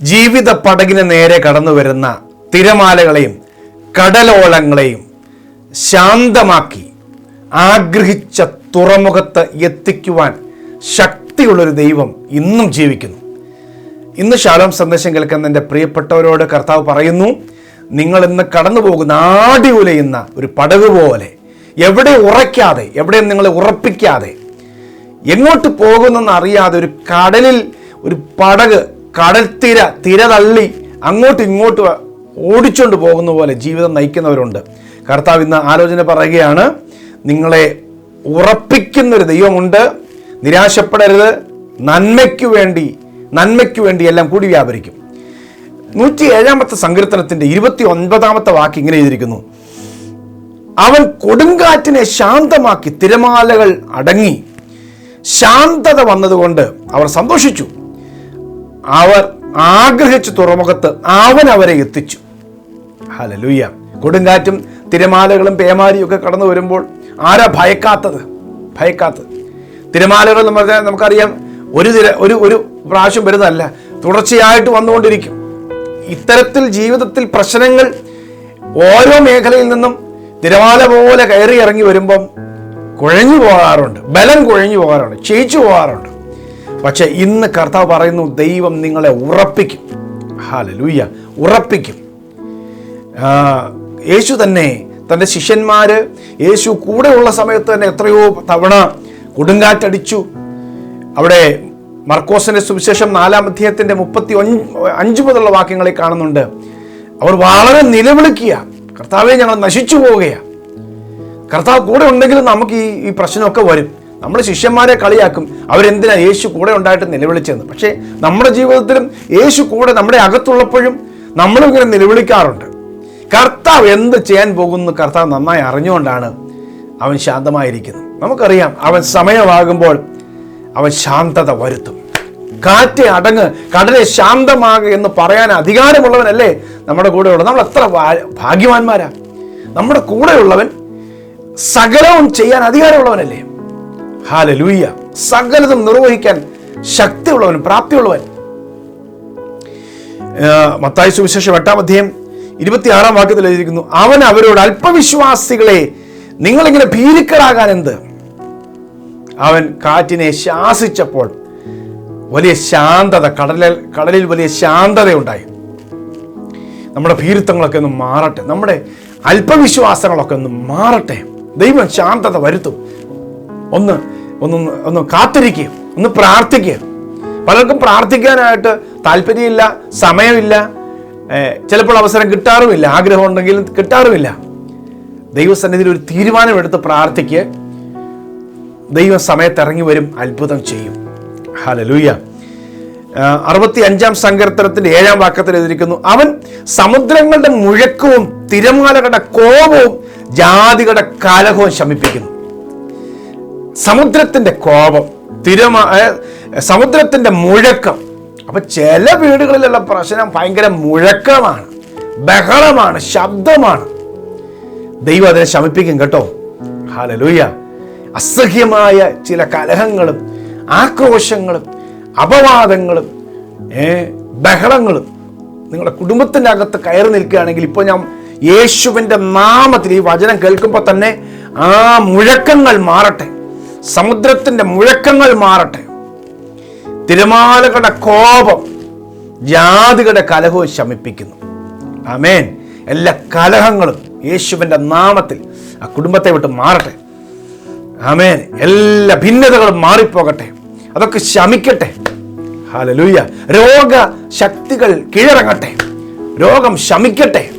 ജീവിത പടകിന് നേരെ കടന്നു വരുന്ന തിരമാലകളെയും കടലോളങ്ങളെയും ശാന്തമാക്കി ആഗ്രഹിച്ച തുറമുഖത്ത് എത്തിക്കുവാൻ ശക്തിയുള്ളൊരു ദൈവം ഇന്നും ജീവിക്കുന്നു. ഇന്ന് ശാലോം സന്ദേശം കേൾക്കുന്ന എന്റെ പ്രിയപ്പെട്ടവരോട് കർത്താവ് പറയുന്നു നിങ്ങൾ ഇന്ന് കടന്നു പോകുന്ന ആടി ഉലയുന്ന ഒരു പടക് പോലെ എവിടെ ഉറയ്ക്കാതെ എവിടെയും നിങ്ങളെ ഉറപ്പിക്കാതെ എങ്ങോട്ട് പോകുന്നെന്ന് അറിയാതെ ഒരു കടലിൽ ഒരു പടക് കടൽ തിര തിര തള്ളി അങ്ങോട്ടും ഇങ്ങോട്ടും ഓടിച്ചുകൊണ്ട് പോകുന്ന പോലെ ജീവിതം നയിക്കുന്നവരുണ്ട്. കർത്താവ് ഇന്ന് ആലോചന പറയുകയാണ് നിങ്ങളെ ഉറപ്പിക്കുന്നൊരു ദൈവമുണ്ട്. നിരാശപ്പെടരുത്. നന്മയ്ക്ക് വേണ്ടി നന്മയ്ക്ക് വേണ്ടി എല്ലാം കൂടി വ്യാപരിക്കും. നൂറ്റി ഏഴാമത്തെ സങ്കീർത്തനത്തിന്റെ ഇരുപത്തി ഒൻപതാമത്തെ വാക്ക് ഇങ്ങനെ എഴുതിയിരിക്കുന്നു. അവൻ കൊടുങ്കാറ്റിനെ ശാന്തമാക്കി തിരമാലകൾ അടങ്ങി ശാന്തത വന്നതുകൊണ്ട് അവർ സന്തോഷിച്ചു. അവർ ആഗ്രഹിച്ച തുറമുഖത്ത് അവൻ അവരെ എത്തിച്ചു. ഹലലുയ്യ കൊടുങ്കാറ്റും തിരമാലകളും പേമാരിയും ഒക്കെ കടന്നു വരുമ്പോൾ ആരാ ഭയക്കാത്തത്? ഭയക്കാത്തത്. തിരമാലകൾ എന്ന് പറഞ്ഞാൽ നമുക്കറിയാം ഒരു തിര ഒരു ഒരു പ്രാവശ്യം വരുന്നതല്ല തുടർച്ചയായിട്ട് വന്നുകൊണ്ടിരിക്കും. ഇത്തരത്തിൽ ജീവിതത്തിൽ പ്രശ്നങ്ങൾ ഓരോ മേഖലയിൽ നിന്നും തിരമാല പോലെ കയറി ഇറങ്ങി വരുമ്പം കുഴഞ്ഞു പോകാറുണ്ട്. ബലം കുഴഞ്ഞു പോകാറുണ്ട്. ക്ഷയിച്ചു പോകാറുണ്ട്. പക്ഷെ ഇന്ന് കർത്താവ് പറയുന്നു ദൈവം നിങ്ങളെ ഉറപ്പിക്കും. ഹാലലൂയ്യ ഉറപ്പിക്കും. യേശു തന്നെ തന്റെ ശിഷ്യന്മാർ യേശു കൂടെയുള്ള സമയത്ത് തന്നെ എത്രയോ തവണ കൊടുങ്കാറ്റടിച്ചു. അവിടെ മർക്കോസിന്റെ സുവിശേഷം നാലാം അധ്യായത്തിന്റെ മുപ്പത്തി അഞ്ച് മുതലുള്ള വാക്യങ്ങളെ കാണുന്നുണ്ട്. അവർ വളരെ നിലവിളിക്കുക. കർത്താവെ ഞങ്ങൾ നശിച്ചു പോവുകയാണ്. കർത്താവ് കൂടെ ഉണ്ടെങ്കിലും നമുക്ക് ഈ ഈ പ്രശ്നമൊക്കെ വരും. നമ്മൾ ശിഷ്യന്മാരെ കളിയാക്കും. അവരെന്തിനാ യേശു കൂടെ ഉണ്ടായിട്ട് നിലവിളിച്ചെന്ന് പക്ഷേ നമ്മുടെ ജീവിതത്തിലും യേശു കൂടെ നമ്മുടെ അകത്തുള്ളപ്പോഴും നമ്മളും ഇങ്ങനെ നിലവിളിക്കാറുണ്ട്. കർത്താവ് എന്ത് ചെയ്യാൻ പോകുന്നു കർത്താവ് നന്നായി അറിഞ്ഞുകൊണ്ടാണ് അവൻ ശാന്തമായിരിക്കുന്നത്. നമുക്കറിയാം അവൻ സമയമാകുമ്പോൾ അവൻ ശാന്തത വരുത്തും. കാറ്റ് അടങ്ങ് കടലെ ശാന്തമാകുക എന്ന് പറയാൻ അധികാരമുള്ളവനല്ലേ നമ്മുടെ കൂടെയുള്ള നമ്മൾ എത്ര ഭാഗ്യവാന്മാരാ. നമ്മുടെ കൂടെയുള്ളവൻ സകലവും ചെയ്യാൻ അധികാരമുള്ളവനല്ലേ. ഹാലലൂയ്യ സകലതും നിർവഹിക്കാൻ ശക്തിയുള്ളവൻ പ്രാപ്തിയുള്ളവൻ. മത്തായി സുവിശേഷം എട്ടാം അധ്യയം ഇരുപത്തിയാറാം വാക്യത്തിൽ എഴുതിയിരിക്കുന്നു അവൻ അവരോട് അല്പവിശ്വാസികളെ നിങ്ങളിങ്ങനെ ഭീരുക്കളാകാൻ എന്ത്? അവൻ കാറ്റിനെ ശാസിച്ചപ്പോൾ വലിയ ശാന്തത കടലിൽ കടലിൽ വലിയ ശാന്തതയുണ്ടായി. നമ്മുടെ ഭീരുത്വങ്ങളൊക്കെ ഒന്ന് മാറട്ടെ നമ്മുടെ അല്പവിശ്വാസങ്ങളൊക്കെ ഒന്ന് മാറട്ടെ. ദൈവം ശാന്തത വരുത്തും. ഒന്ന് ഒന്ന് ഒന്ന് കാത്തിരിക്കുക ഒന്ന് പ്രാർത്ഥിക്കുക പലർക്കും പ്രാർത്ഥിക്കാനായിട്ട് താല്പര്യമില്ല സമയമില്ല. ചിലപ്പോൾ അവസരം കിട്ടാറുമില്ല ആഗ്രഹം ഉണ്ടെങ്കിലും കിട്ടാറുമില്ല. ദൈവസന്നിധിയിൽ ഒരു തീരുമാനമെടുത്ത് പ്രാർത്ഥിക്കുക ദൈവം സമയത്ത് ഇറങ്ങി വരും അത്ഭുതം ചെയ്യും. ഹലലൂയ അറുപത്തി അഞ്ചാം സങ്കീർത്തനത്തിന്റെ ഏഴാം വാക്കത്തിൽ എഴുതിയിരിക്കുന്നു അവൻ സമുദ്രങ്ങളുടെ മുഴക്കവും തിരമാലകളുടെ കോപവും ജാതികളുടെ കലഹവും ശമിപ്പിക്കുന്നു. സമുദ്രത്തിന്റെ കോപം തിരമായ സമുദ്രത്തിന്റെ മുഴക്കം. അപ്പൊ ചില വീടുകളിലുള്ള പ്രശ്നം ഭയങ്കര മുഴക്കമാണ് ബഹളമാണ് ശബ്ദമാണ്. ദൈവം അതിനെ ശമിപ്പിക്കും കേട്ടോ. ഹാലലൂയ അസഹ്യമായ ചില കലഹങ്ങളും ആക്രോശങ്ങളും അപവാദങ്ങളും ബഹളങ്ങളും നിങ്ങളുടെ കുടുംബത്തിന്റെ അകത്ത് കയറി നിൽക്കുകയാണെങ്കിൽ ഇപ്പോൾ ഞാൻ യേശുവിന്റെ നാമത്തിൽ ഈ വചനം കേൾക്കുമ്പോൾ തന്നെ ആ മുഴക്കങ്ങൾ മാറട്ടെ. സമുദ്രത്തിന്റെ മുഴക്കങ്ങൾ മാറട്ടെ. തിരമാലകളുടെ കോപം ജാതികളുടെ കലഹവും ശമിപ്പിക്കുന്നു. അമേൻ എല്ലാ കലഹങ്ങളും യേശുവിന്റെ നാമത്തിൽ ആ കുടുംബത്തെ വിട്ട് മാറട്ടെ. ആമേൻ. എല്ലാ ഭിന്നതകളും മാറിപ്പോകട്ടെ. അതൊക്കെ ശമിക്കട്ടെ. ഹാലലൂയ രോഗ ശക്തികൾ കീഴടങ്ങട്ടെ. രോഗം ശമിക്കട്ടെ.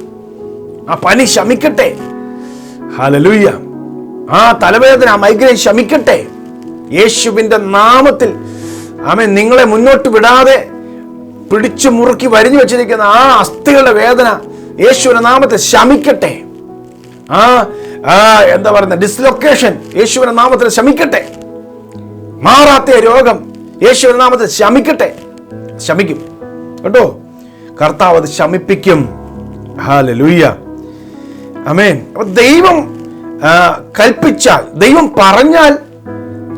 ആ പനി ശമിക്കട്ടെ. ഹാലലൂയ ആ തലവേദന ആ മൈഗ്രൈൻ ശമിക്കട്ടെ. യേശുവിന്റെ നാമത്തിൽ ആമേ നിങ്ങളെ മുന്നോട്ട് വിടാതെ പിടിച്ചു മുറുക്കി വരിഞ്ഞു വെച്ചിരിക്കുന്ന ആ അസ്ഥികളുടെ വേദന യേശുവിന്റെ നാമത്തെ ശമിക്കട്ടെ. ആ ആ എന്താ പറയുന്ന ഡിസ്ലൊക്കേഷൻ യേശുവിന്റെ നാമത്തിൽ ശമിക്കട്ടെ. മാറാത്ത രോഗം യേശുവിന്റെ നാമത്തിൽ ശമിക്കട്ടെ. ശമിക്കും. കേട്ടോ കർത്താവ് അത് ശമിപ്പിക്കും. ഹാലലൂയ്യ അമേൻ അപ്പൊ ദൈവം കൽപ്പിച്ചാൽ ദൈവം പറഞ്ഞാൽ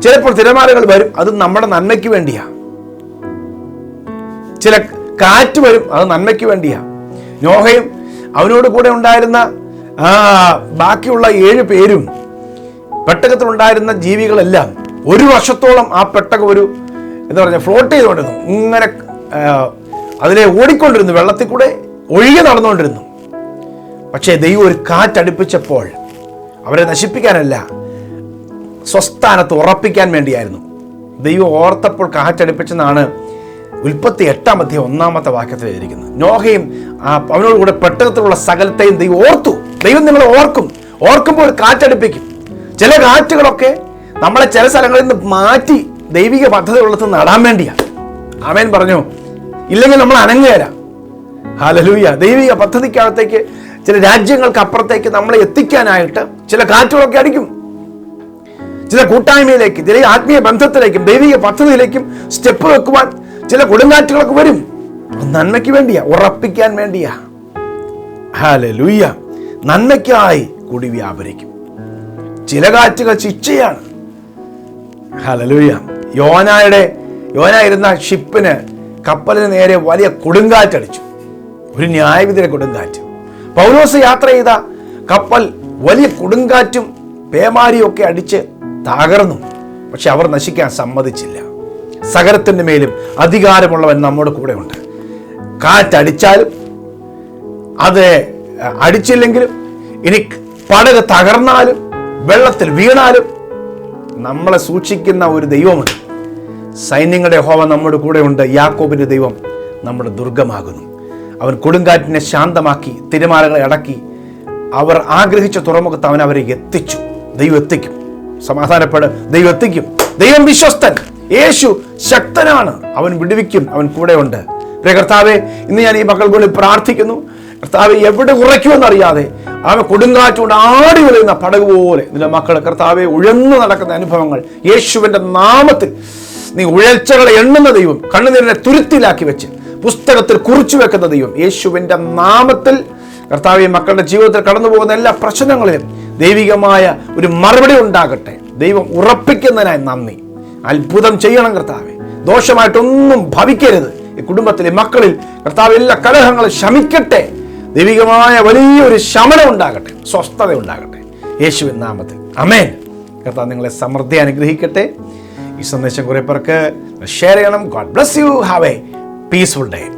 ചിലപ്പോൾ തിരമാലകൾ വരും. അത് നമ്മുടെ നന്മയ്ക്ക് വേണ്ടിയാ. ചില കാറ്റ് വരും അത് നന്മയ്ക്ക് വേണ്ടിയാ. നോഹയും അവനോട് കൂടെ ഉണ്ടായിരുന്ന ബാക്കിയുള്ള ഏഴ് പേരും പെട്ടകത്തിലുണ്ടായിരുന്ന ജീവികളെല്ലാം ഒരു വർഷത്തോളം ആ പെട്ടകം ഒരു എന്താ പറയുക ഫ്ലോട്ട് ചെയ്തുകൊണ്ടിരുന്നു. ഇങ്ങനെ അതിലെ ഓടിക്കൊണ്ടിരുന്നു. വെള്ളത്തിൽ കൂടെ ഒഴുകി നടന്നുകൊണ്ടിരുന്നു. പക്ഷേ ദൈവം ഒരു കാറ്റടുപ്പിച്ചപ്പോൾ അവരെ നശിപ്പിക്കാനല്ല സ്വസ്ഥാനത്ത് ഉറപ്പിക്കാൻ വേണ്ടിയായിരുന്നു. ദൈവം ഓർത്തപ്പോൾ കാറ്റടുപ്പിച്ചെന്നാണ് ഉൽപ്പത്തി എട്ടാം അധ്യയം ഒന്നാമത്തെ വാക്യത്തിൽ എഴുതിയിരിക്കുന്നത്. നോഹയും അവനോട് കൂടെ പെട്ടകത്തിലുള്ള സകലത്തെയും ദൈവം ഓർത്തു. ദൈവം നിങ്ങളെ ഓർക്കും. ഓർക്കുമ്പോൾ കാറ്റടുപ്പിക്കും. ചില കാറ്റുകളൊക്കെ നമ്മളെ ചില സ്ഥലങ്ങളിൽ നിന്ന് മാറ്റി ദൈവിക പദ്ധതി ഉള്ളത് നടാൻ വേണ്ടിയാണ്. അവൻ പറഞ്ഞു ഇല്ലെങ്കിൽ നമ്മൾ അനങ്ങുകയല്ല ഹാലലൂയ ദൈവിക പദ്ധതിക്കകത്തേക്ക് ചില രാജ്യങ്ങൾക്ക് അപ്പുറത്തേക്ക് നമ്മളെ എത്തിക്കാനായിട്ട് ചില കാറ്റുകളൊക്കെ അടിക്കും. ചില കൂട്ടായ്മയിലേക്ക് ചില ആത്മീയ ബന്ധത്തിലേക്കും ദൈവിക പദ്ധതിയിലേക്കും സ്റ്റെപ്പ് വെക്കുവാൻ ചില കൊടുങ്കാറ്റുകളൊക്കെ വരും. നന്മയ്ക്ക് വേണ്ടിയാ ഉറപ്പിക്കാൻ വേണ്ടിയാ. ഹാലലൂയ നന്മയ്ക്കായി കൂടി വ്യാപരിക്കും. ചില കാറ്റുകൾ ശിക്ഷയാണ്. ഹലലൂയ യോനായുടെ യോന ഇരുന്ന ഷിപ്പിന് കപ്പലിന് നേരെ വലിയ കൊടുങ്കാറ്റടിച്ചു. ഒരു ന്യായവിധിയുടെ കൊടുങ്കാറ്റ്. പൗലോസ് യാത്ര ചെയ്ത കപ്പൽ വലിയ കൊടുങ്കാറ്റും പേമാരിയൊക്കെ അടിച്ച് തകർന്നു. പക്ഷെ അവർ നശിക്കാൻ സമ്മതിച്ചില്ല. സകലത്തിന്റെ മേലും അധികാരമുള്ളവൻ നമ്മുടെ കൂടെ ഉണ്ട് കാറ്റടിച്ചാലും അത് അടിച്ചില്ലെങ്കിലും ഇനി പടക് തകർന്നാലും വെള്ളത്തിൽ വീണാലും നമ്മളെ സൂക്ഷിക്കുന്ന ഒരു ദൈവമുണ്ട്. സൈന്യങ്ങളുടെ ഹോവ നമ്മുടെ കൂടെ ഉണ്ട് യാക്കോബിന്റെ ദൈവം നമ്മുടെ ദുർഗമാകുന്നു. അവൻ കൊടുങ്കാറ്റിനെ ശാന്തമാക്കി തിരമാലകളെ അടക്കി അവർ ആഗ്രഹിച്ച തുറമുഖത്ത് അവൻ അവരെ എത്തിച്ചു. ദൈവം എത്തിക്കും. സമാധാനപ്പെട്. ദൈവം എത്തിക്കും. ദൈവം വിശ്വസ്തൻ. യേശു ശക്തനാണ്. അവൻ വിടുവിക്കും. അവൻ കൂടെയുണ്ട്. പ്രിയ കർത്താവെ ഇന്ന് ഞാൻ ഈ മക്കൾക്കുള്ളിൽ പ്രാർത്ഥിക്കുന്നു. കർത്താവ് എവിടെ ഉറയ്ക്കുമെന്നറിയാതെ അവൻ കൊടുങ്കാറ്റുകൊണ്ട് ആടി വിളയുന്ന പടക് പോലെ നിന്റെ മക്കൾ കർത്താവെ ഉഴന്നു നടക്കുന്ന അനുഭവങ്ങൾ യേശുവിന്റെ നാമത്തിൽ നീ ഉഴൽച്ചകളെ എണ്ണുന്ന ദൈവം കണ്ണുനീരിനെ തുരുത്തിലാക്കി വെച്ച് പുസ്തകത്തിൽ കുറിച്ചു വെക്കുന്ന ദൈവം യേശുവിന്റെ നാമത്തിൽ കർത്താവ് ഈ മക്കളുടെ ജീവിതത്തിൽ കടന്നു പോകുന്ന എല്ലാ പ്രശ്നങ്ങളിലും ദൈവികമായ ഒരു മറുപടി ഉണ്ടാകട്ടെ. ദൈവം ഉറപ്പിക്കുന്നതിനായി നന്ദി. അത്ഭുതം ചെയ്യണം കർത്താവെ. ദോഷമായിട്ടൊന്നും ഭവിക്കരുത്. ഈ കുടുംബത്തിലെ മക്കളിൽ കർത്താവ് എല്ലാ കലഹങ്ങളും ശമിക്കട്ടെ. ദൈവികമായ വലിയൊരു ശമനം ഉണ്ടാകട്ടെ. സ്വസ്ഥത ഉണ്ടാകട്ടെ. യേശുവിൻ നാമത്തിൽ. അമേൻ കർത്താവ് നിങ്ങളെ സമൃദ്ധി അനുഗ്രഹിക്കട്ടെ. ഈ സന്ദേശം കുറെ പേർക്ക് ഷെയർ ചെയ്യണം. God bless you. Have a peaceful day